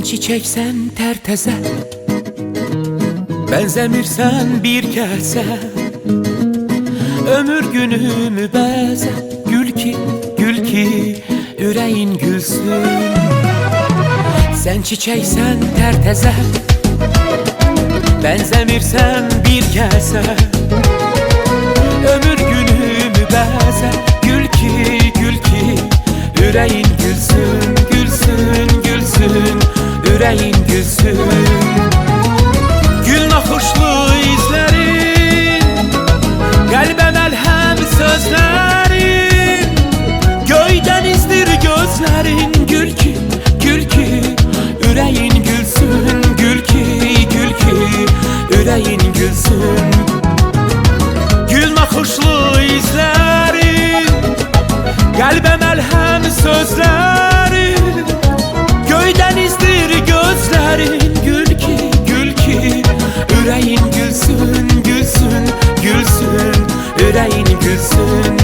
çiçeksen terteze Benzemirsen bir kelse Ömür günümü beze. Gül ki, gül ki Yüreğin gülsün. Sen çiçeksen terteze Benzemirsen bir kelse Ömür günümü beze. Gül ki, gül ki Yüreğin Yüreğin gülsün. Gül naxuşlu izlerin Qəlbə məlhəm sözlərin Göydən izdir gözlərin Gül ki, gül ki. Ürəyin gülsün Gül ki, gül ki. Ürəyin gülsün. Gül naxuşlu izlərin Qəlbə məlhəm sözlərin Ürəyin gülsün, gülsün, gülsün Ürəyin gülsün